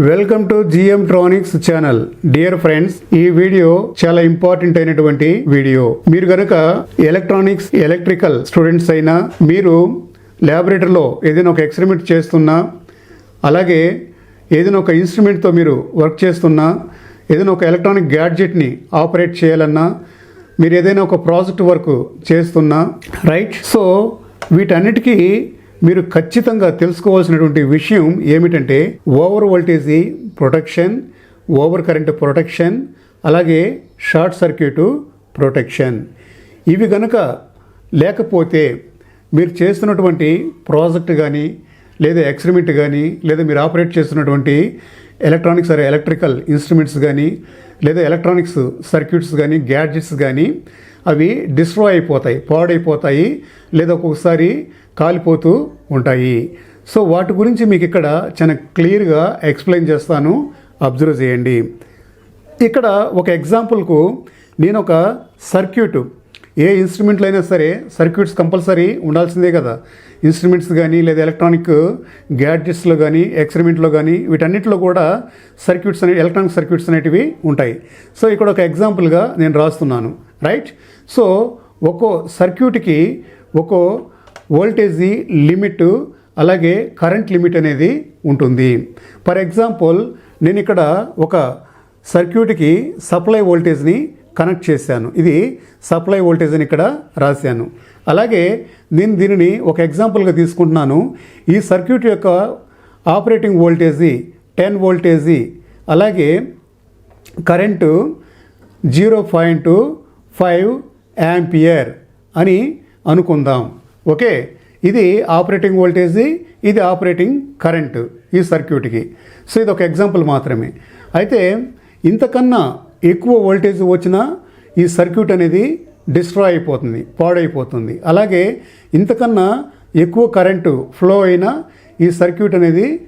Welcome to GM tronics channel. Dear friends ఈ video చాలా important అయినటువంటి వీడియో. మీరు కనుక ఎలక్ట్రానిక్స్ ఎలక్ట్రికల్ స్టూడెంట్స్ అయినా మీరు ల్యాబొరేటరీలో ఏదైనా ఒక ఎక్స్పెరిమెంట్ చేస్తున్నా అలాగే ఏదైనా ఒక ఇన్స్ట్రుమెంట్తో మీరు వర్క్ చేస్తున్నా ఏదైనా ఒక ఎలక్ట్రానిక్ గ్యాడ్జెట్ని ఆపరేట్ చేయాలన్నా మీరు ఏదైనా ఒక ప్రాజెక్ట్ వర్క్ చేస్తున్నా రైట్? సో వీటన్నిటికీ మీరు ఖచ్చితంగా తెలుసుకోవాల్సినటువంటి విషయం ఏమిటంటే over voltage protection over current protection అలాగే షార్ట్ సర్క్యూటు ప్రొటెక్షన్. ఇవి గనక లేకపోతే మీరు చేస్తున్నటువంటి ప్రాజెక్ట్ కానీ లేదా ఎక్స్పెరిమెంట్ కానీ లేదా మీరు ఆపరేట్ చేస్తున్నటువంటి ఎలక్ట్రానిక్స్ ఆర్ ఎలక్ట్రికల్ ఇన్స్ట్రుమెంట్స్ కానీ లేదా ఎలక్ట్రానిక్స్ సర్క్యూట్స్ కానీ గ్యాడ్జెట్స్ కానీ అవి డిస్ట్రాయ్ అయిపోతాయి పాడైపోతాయి లేదా ఒక్కొక్కసారి కాలిపోతూ ఉంటాయి. సో వాటి గురించి మీకు ఇక్కడ చాలా క్లియర్గా ఎక్స్ప్లెయిన్ చేస్తాను. అబ్జర్వ్ చేయండి. ఇక్కడ ఒక ఎగ్జాంపుల్కు నేను ఒక సర్క్యూట్. ఏ ఇన్స్ట్రుమెంట్లు అయినా సరే సర్క్యూట్స్ కంపల్సరీ ఉండాల్సిందే కదా. ఇన్స్ట్రుమెంట్స్ కానీ లేదా ఎలక్ట్రానిక్ గ్యాడ్జెట్స్లో కానీ ఎక్స్పెరిమెంట్లో కానీ వీటన్నిటిలో కూడా సర్క్యూట్స్ అనే ఎలక్ట్రానిక్ సర్క్యూట్స్ అనేటివి ఉంటాయి. సో ఇక్కడ ఒక ఎగ్జాంపుల్గా నేను రాస్తున్నాను. రైట్? సో ఒక్కో సర్క్యూట్కి ఒక్కో వోల్టేజీ లిమిట్ అలాగే కరెంట్ లిమిట్ అనేది ఉంటుంది. ఫర్ ఎగ్జాంపుల్ నేను ఇక్కడ ఒక సర్క్యూట్కి సప్లై వోల్టేజ్ని కనెక్ట్ చేశాను. ఇది సప్లై వోల్టేజ్ అని ఇక్కడ రాశాను. అలాగే నేను దీనిని ఒక ఎగ్జాంపుల్గా తీసుకుంటున్నాను. ఈ సర్క్యూట్ యొక్క ఆపరేటింగ్ వోల్టేజీ టెన్ వోల్టేజీ అలాగే current zero point five ampere అని అనుకుందాం. ఓకే? ఇది ఆపరేటింగ్ వోల్టేజీ ఇది ఆపరేటింగ్ కరెంటు ఈ సర్క్యూట్కి. సో ఇది ఒక ఎగ్జాంపుల్ మాత్రమే. అయితే ఇంతకన్నా ఎక్కువ వోల్టేజ్ వచ్చినా ఈ సర్క్యూట్ అనేది డిస్ట్రాయ్ అయిపోతుంది పాడైపోతుంది. అలాగే ఇంతకన్నా ఎక్కువ కరెంటు ఫ్లో అయినా ఈ సర్క్యూట్ అనేది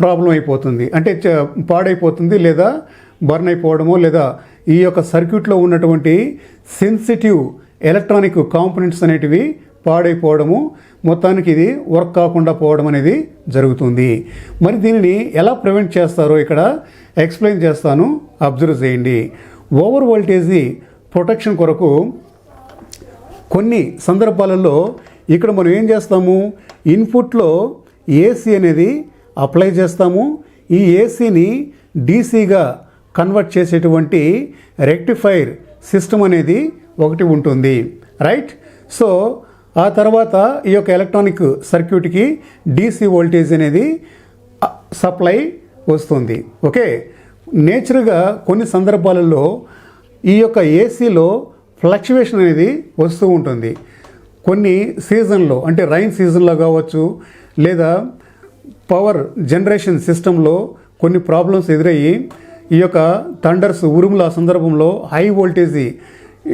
ప్రాబ్లం అయిపోతుంది. అంటే చ- పాడైపోతుంది లేదా బర్న్ అయిపోవడమో లేదా ఈ యొక్క సర్క్యూట్లో ఉన్నటువంటి సెన్సిటివ్ ఎలక్ట్రానిక్ కాంపోనెంట్స్ అనేటివి పాడైపోవడము మొత్తానికి ఇది వర్క్ కాకుండా పోవడం అనేది జరుగుతుంది. మరి దీనిని ఎలా ప్రివెంట్ చేస్తారో ఇక్కడ ఎక్స్ప్లెయిన్ చేస్తాను అబ్జర్వ్ చేయండి. ఓవర్ వోల్టేజీ ప్రొటెక్షన్ కొరకు కొన్ని సందర్భాలలో ఇక్కడ మనం ఏం చేస్తాము ఇన్పుట్లో ఏసీ అనేది అప్లై చేస్తాము. ఈ ఏసీని డీసీగా కన్వర్ట్ చేసేటువంటి రెక్టిఫైర్ సిస్టమ్ అనేది ఒకటి ఉంటుంది. రైట్? సో ఆ తర్వాత ఈ యొక్క ఎలక్ట్రానిక్ సర్క్యూట్కి డీసీ వోల్టేజ్ అనేది సప్లై వస్తుంది. ఓకే? నేచురల్గా కొన్ని సందర్భాలలో ఈ యొక్క ఏసీలో ఫ్లక్చువేషన్ అనేది వస్తూ ఉంటుంది. కొన్ని సీజన్లో అంటే రైన్ సీజన్లో కావచ్చు లేదా పవర్ జనరేషన్ సిస్టంలో కొన్ని ప్రాబ్లమ్స్ ఎదురయ్యి ఈ యొక్క థండర్స్ ఉరుముల సందర్భంలో హై వోల్టేజీ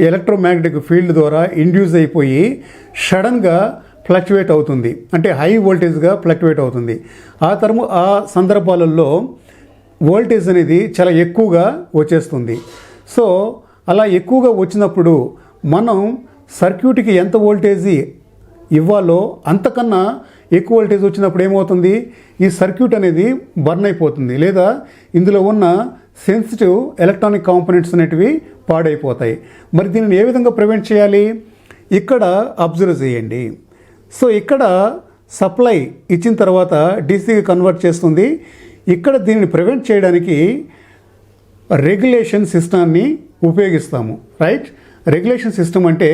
ఎలక్ట్రోమాగ్నెటిక్ ఫీల్డ్ ద్వారా ఇండ్యూస్ అయిపోయి సడన్గా ఫ్లక్చువేట్ అవుతుంది. అంటే హై వోల్టేజ్గా ఫ్లక్చువేట్ అవుతుంది. ఆ తరము ఆ సందర్భాలలో వోల్టేజ్ అనేది చాలా ఎక్కువగా వచ్చేస్తుంది. సో అలా ఎక్కువగా వచ్చినప్పుడు మనం సర్క్యూట్కి ఎంత వోల్టేజీ ఇవ్వాలో అంతకన్నా ఎక్కువ వోల్టేజ్ వచ్చినప్పుడు ఏమవుతుంది? ఈ సర్క్యూట్ అనేది బర్న్ అయిపోతుంది. లేదా ఇందులో ఉన్న సెన్సిటివ్ ఎలక్ట్రానిక్ కాంపోనెంట్స్ అనేటివి పాడైపోతాయి. మరి దీనిని ఏ విధంగా ప్రివెంట్ చేయాలి? ఇక్కడ అబ్జర్వ్ చేయండి. సో ఇక్కడ సప్లై ఇచ్చిన తర్వాత డీసీకి కన్వర్ట్ చేస్తుంది. ఇక్కడ దీనిని ప్రివెంట్ చేయడానికి రెగ్యులేషన్ సిస్టాన్ని ఉపయోగిస్తాము. రైట్ రెగ్యులేషన్ సిస్టమ్ అంటే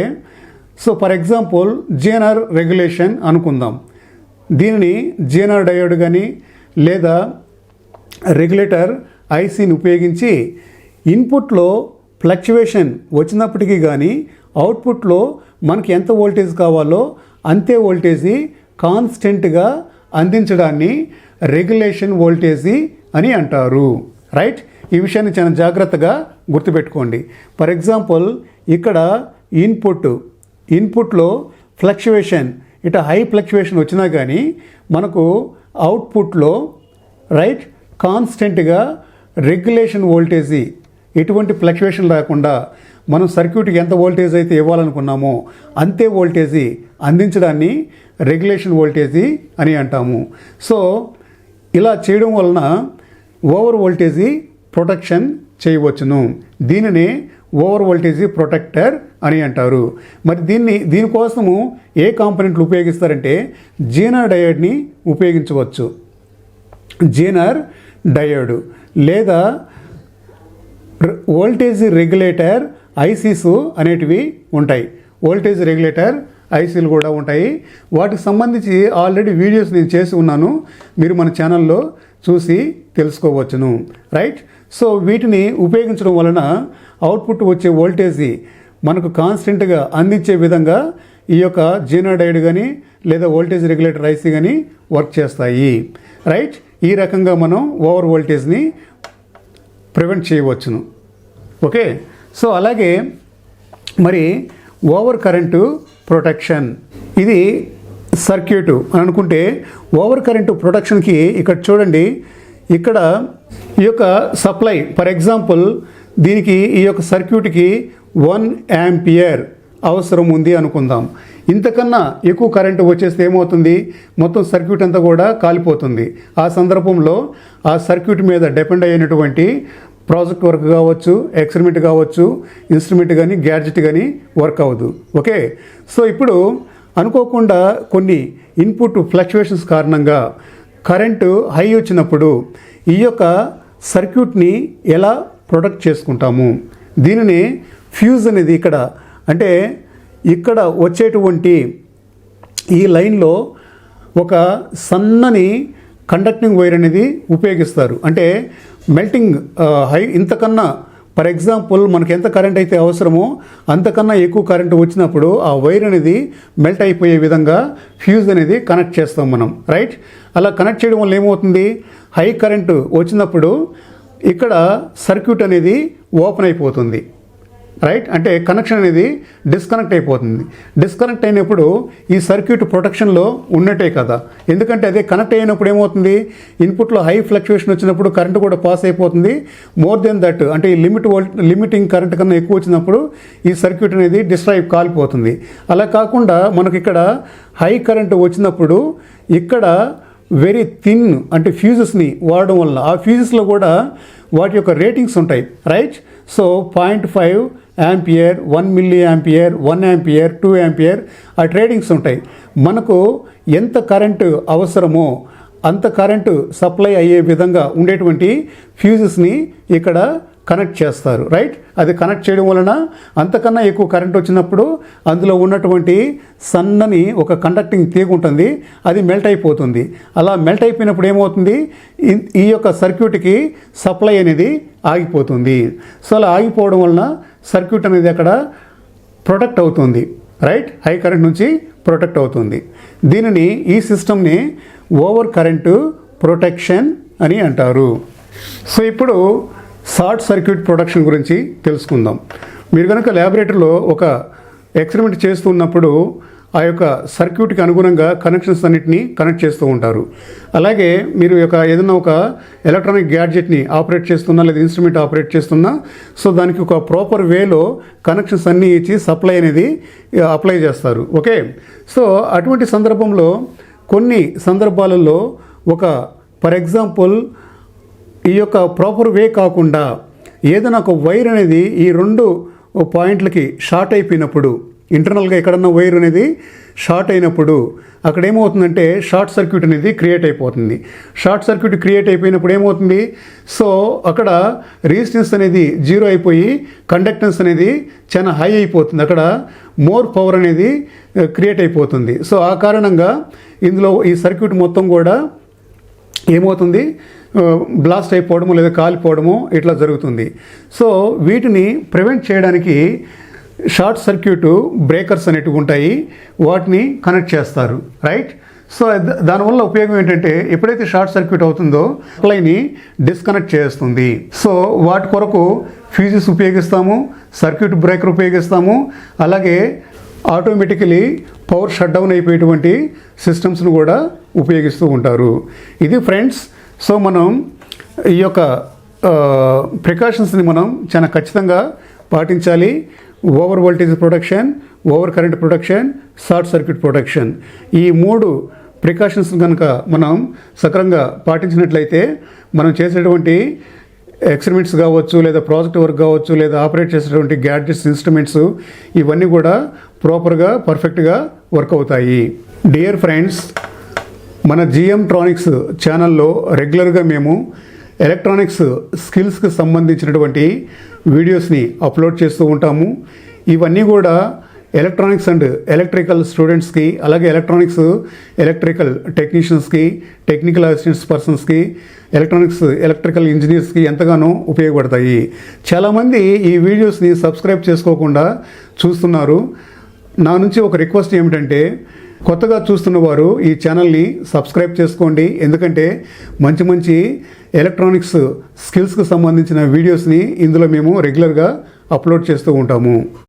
so for example GNR regulation అనుకుందాం. దీనిని జిఎన్ఆర్ డయోడ్ కానీ లేదా రెగ్యులేటర్ ఐసీని ఉపయోగించి ఇన్పుట్లో ఫ్లక్చువేషన్ వచ్చినప్పటికీ కానీ అవుట్పుట్లో మనకి ఎంత వోల్టేజ్ కావాలో అంతే వోల్టేజీ కాన్స్టెంట్గా అందించడాన్ని రెగ్యులేషన్ వోల్టేజీ అని అంటారు. రైట్? ఈ విషయాన్ని చాలా జాగ్రత్తగా గుర్తుపెట్టుకోండి. ఫర్ ఎగ్జాంపుల్ ఇక్కడ ఇన్పుట్ ఇన్పుట్లో ఫ్లక్చువేషన్ ఇట హై ఫ్లక్చువేషన్ వచ్చినా కానీ మనకు అవుట్పుట్లో రైట్? కాన్స్టెంట్గా రెగ్యులేషన్ వోల్టేజీ ఎటువంటి ఫ్లక్చువేషన్ రాకుండా మనం సర్క్యూట్కి ఎంత వోల్టేజ్ అయితే ఇవ్వాలనుకున్నామో అంతే వోల్టేజీ అందించడాన్ని రెగ్యులేషన్ వోల్టేజీ అని అంటాము. సో ఇలా చేయడం వలన ఓవర్ వోల్టేజీ ప్రొటెక్షన్ చేయవచ్చును. దీనినే ఓవర్ వోల్టేజీ ప్రొటెక్టర్ అని అంటారు. మరి దీన్ని దీనికోసము ఏ కాంపనెంట్లు ఉపయోగిస్తారంటే జీనర్ డయోడ్ని ఉపయోగించవచ్చు. జీనర్ డయోడ్ లేదా వోల్టేజ్ రెగ్యులేటర్ ఐసీస్ అనేటివి ఉంటాయి. వోల్టేజ్ రెగ్యులేటర్ ఐసీలు కూడా ఉంటాయి. వాటికి సంబంధించి ఆల్రెడీ వీడియోస్ నేను చేసి ఉన్నాను. మీరు మన ఛానల్లో చూసి తెలుసుకోవచ్చును. రైట్ సో వీటిని ఉపయోగించడం వలన అవుట్పుట్ వచ్చే వోల్టేజ్ మనకు కాన్స్టెంట్గా అందించే విధంగా ఈ యొక్క జీనోడైడ్ కానీ లేదా వోల్టేజ్ రెగ్యులేటర్ ఐసీ కానీ వర్క్ చేస్తాయి. రైట్ ఈ రకంగా మనం ఓవర్ వోల్టేజ్ని ప్రివెంట్ చేయవచ్చును. ఓకే? సో అలాగే మరి ఓవర్ కరెంటు ప్రొటెక్షన్. ఇది సర్క్యూట్. అని అనుకుంటే ఓవర్ కరెంటు ప్రొటెక్షన్కి ఇక్కడ చూడండి. ఇక్కడ ఈ యొక్క సప్లై ఫర్ ఎగ్జాంపుల్ దీనికి ఈ యొక్క సర్క్యూట్కి వన్ యాంపియర్ అవసరం ఉంది అనుకుందాం. ఇంతకన్నా ఎక్కువ కరెంటు వచ్చేస్తే ఏమవుతుంది? మొత్తం సర్క్యూట్ అంతా కూడా కాలిపోతుంది. ఆ సందర్భంలో ఆ సర్క్యూట్ మీద డిపెండ్ అయినటువంటి ప్రాజెక్ట్ వర్క్ కావచ్చు ఎక్స్పెరిమెంట్ కావచ్చు ఇన్స్ట్రుమెంట్ కానీ గ్యాడ్జెట్ కానీ వర్క్ అవ్వదు. ఓకే? సో ఇప్పుడు అనుకోకుండా కొన్ని ఇన్పుట్ ఫ్లక్చువేషన్స్ కారణంగా కరెంటు హై వచ్చినప్పుడు ఈ యొక్క సర్క్యూట్ని ఎలా ప్రొటెక్ట్ చేసుకుంటాము? దీనిని ఫ్యూజ్ అనేది ఇక్కడ అంటే ఇక్కడ వచ్చేటువంటి ఈ లైన్లో ఒక సన్నని కండక్టింగ్ వైర్ అనేది ఉపయోగిస్తారు. అంటే మెల్టింగ్ హై ఇంతకన్నా ఫర్ ఎగ్జాంపుల్ మనకి ఎంత కరెంట్ అయితే అవసరమో అంతకన్నా ఎక్కువ కరెంట్ వచ్చినప్పుడు ఆ వైర్ అనేది మెల్ట్ అయిపోయే విధంగా ఫ్యూజ్ అనేది కనెక్ట్ చేస్తాం మనం రైట్ అలా కనెక్ట్ చేయడం వల్ల ఏమవుతుంది? హై కరెంటు వచ్చినప్పుడు ఇక్కడ సర్క్యూట్ అనేది ఓపెన్ అయిపోతుంది. రైట్? అంటే కనెక్షన్ అనేది డిస్కనెక్ట్ అయిపోతుంది. డిస్కనెక్ట్ అయినప్పుడు ఈ సర్క్యూట్ ప్రొటెక్షన్లో ఉన్నట్టే కదా. ఎందుకంటే అదే కనెక్ట్ అయినప్పుడు ఏమవుతుంది? ఇన్పుట్లో హై ఫ్లక్చుయేషన్ వచ్చినప్పుడు కరెంట్ కూడా పాస్ అయిపోతుంది. మోర్ దెన్ దట్ అంటే ఈ లిమిట్ వోల్ట్ లిమిటింగ్ కరెంట్ కన్నా ఎక్కువ వచ్చినప్పుడు ఈ సర్క్యూట్ అనేది డిస్ట్రైబ్ కాలిపోతుంది. అలా కాకుండా మనకి ఇక్కడ హై కరెంట్ వచ్చినప్పుడు ఇక్కడ వెరీ థిన్ అంటే ఫ్యూజెస్ని వాడడం వల్ల ఆ ఫ్యూజెస్లో కూడా వాటి యొక్క రేటింగ్స్ ఉంటాయి. Right so point five ampere one milli ampere one ampere two ampere ఆ ట్రేడింగ్స్ ఉంటాయి. మనకు ఎంత కరెంటు అవసరమో అంత కరెంటు సప్లై అయ్యే విధంగా ఉండేటువంటి ఫ్యూజెస్ని ఇక్కడ కనెక్ట్ చేస్తారు రైట్? అది కనెక్ట్ చేయడం వలన అంతకన్నా ఎక్కువ కరెంట్ వచ్చినప్పుడు అందులో ఉన్నటువంటి సన్నని ఒక కండక్టింగ్ తీగ ఉంటుంది అది మెల్ట్ అయిపోతుంది. అలా మెల్ట్ అయిపోయినప్పుడు ఏమవుతుంది? ఈ- ఈ యొక్క సర్క్యూట్కి సప్లై అనేది ఆగిపోతుంది. సో అలా ఆగిపోవడం వలన సర్క్యూట్ అనేది అక్కడ ప్రొటెక్ట్ అవుతుంది రైట్ హై కరెంట్ నుంచి ప్రొటెక్ట్ అవుతుంది. దీనిని ఈ సిస్టమ్ని ఓవర్ కరెంటు ప్రొటెక్షన్ అని అంటారు. సో ఇప్పుడు షార్ట్ సర్క్యూట్ ప్రొటెక్షన్ గురించి తెలుసుకుందాం. మీరు కనుక ల్యాబొరేటరీలో ఒక ఎక్స్పెరిమెంట్ చేస్తున్నప్పుడు ఆ యొక్క సర్క్యూట్కి అనుగుణంగా కనెక్షన్స్ అన్నిటిని కనెక్ట్ చేస్తూ ఉంటారు. అలాగే మీరు యొక్క ఏదైనా ఒక ఎలక్ట్రానిక్ గ్యాడ్జెట్ని ఆపరేట్ చేస్తున్నా లేదా ఇన్స్ట్రుమెంట్ ఆపరేట్ చేస్తున్నా సో దానికి ఒక ప్రాపర్ వేలో కనెక్షన్స్ అన్నీ ఇచ్చి సప్లై అనేది అప్లై చేస్తారు. ఓకే? సో అటువంటి సందర్భంలో కొన్ని సందర్భాలలో ఒక ఫర్ ఎగ్జాంపుల్ ఈ యొక్క ప్రాపర్ వే కాకుండా ఏదైనా ఒక వైర్ అనేది ఈ రెండు పాయింట్లకి షార్ట్ అయిపోయినప్పుడు ఇంటర్నల్గా ఎక్కడన్నా వైర్ అనేది షార్ట్ అయినప్పుడు అక్కడ ఏమవుతుందంటే షార్ట్ సర్క్యూట్ అనేది క్రియేట్ అయిపోతుంది. షార్ట్ సర్క్యూట్ క్రియేట్ అయిపోయినప్పుడు ఏమవుతుంది? సో అక్కడ రెసిస్టెన్స్ అనేది జీరో అయిపోయి కండక్టెన్స్ అనేది చాలా హై అయిపోతుంది. అక్కడ మోర్ పవర్ అనేది uh, క్రియేట్ అయిపోతుంది. సో ఆ కారణంగా ఇందులో ఈ సర్క్యూట్ మొత్తం కూడా ఏమవుతుంది? Uh, బ్లాస్ట్ అయిపోవడము లేదా కాలిపోవడము ఇట్లా జరుగుతుంది. సో వీటిని ప్రివెంట్ చేయడానికి షార్ట్ సర్క్యూట్ బ్రేకర్స్ అనేటివి ఉంటాయి వాటిని కనెక్ట్ చేస్తారు రైట్? సో దానివల్ల ఉపయోగం ఏంటంటే ఎప్పుడైతే షార్ట్ సర్క్యూట్ అవుతుందో సప్లైని డిస్కనెక్ట్ చేస్తుంది. సో వాటి కొరకు ఫ్యూజెస్ ఉపయోగిస్తాము సర్క్యూట్ బ్రేకర్ ఉపయోగిస్తాము అలాగే ఆటోమేటికలీ పవర్ షట్ డౌన్ అయిపోయేటువంటి సిస్టమ్స్ను కూడా ఉపయోగిస్తూ ఉంటారు. ఇది ఫ్రెండ్స్ సో మనం ఈ యొక్క ప్రికాషన్స్ని మనం చాలా ఖచ్చితంగా పాటించాలి. Over voltage protection over current protection short circuit protection ఈ మూడు ప్రికాషన్స్ కనుక మనం సక్రంగా పాటించినట్లయితే మనం చేసేటువంటి ఎక్స్పెరిమెంట్స్ కావచ్చు లేదా ప్రాజెక్ట్ వర్క్ కావచ్చు లేదా ఆపరేట్ చేసేటువంటి గ్యాడ్జెట్స్ ఇన్స్ట్రుమెంట్స్ ఇవన్నీ కూడా ప్రాపర్గా పర్ఫెక్ట్గా వర్క్ అవుతాయి. డియర్ ఫ్రెండ్స్ మన జిఎం ట్రానిక్స్ ఛానల్లో రెగ్యులర్గా మేము ఎలక్ట్రానిక్స్ స్కిల్స్కి సంబంధించినటువంటి వీడియోస్ని అప్లోడ్ చేస్తూ ఉంటాము. ఇవన్నీ కూడా ఎలక్ట్రానిక్స్ అండ్ ఎలక్ట్రికల్ స్టూడెంట్స్కి అలాగే ఎలక్ట్రానిక్స్ ఎలక్ట్రికల్ టెక్నీషియన్స్కి టెక్నికల్ అసిస్టెంట్స్ పర్సన్స్కి ఎలక్ట్రానిక్స్ ఎలక్ట్రికల్ ఇంజనీర్స్కి ఎంతగానో ఉపయోగపడతాయి. చాలామంది ఈ వీడియోస్ని సబ్స్క్రైబ్ చేసుకోకుండా చూస్తున్నారు. నా నుంచి ఒక రిక్వెస్ట్ ఏమిటంటే కొత్తగా చూస్తున్న వారు ఈ ఛానల్ని సబ్స్క్రైబ్ చేసుకోండి. ఎందుకంటే మంచి మంచి ఎలక్ట్రానిక్స్ స్కిల్స్కి సంబంధించిన వీడియోస్ని ఇందులో మేము రెగ్యులర్గా అప్లోడ్ చేస్తూ ఉంటాము.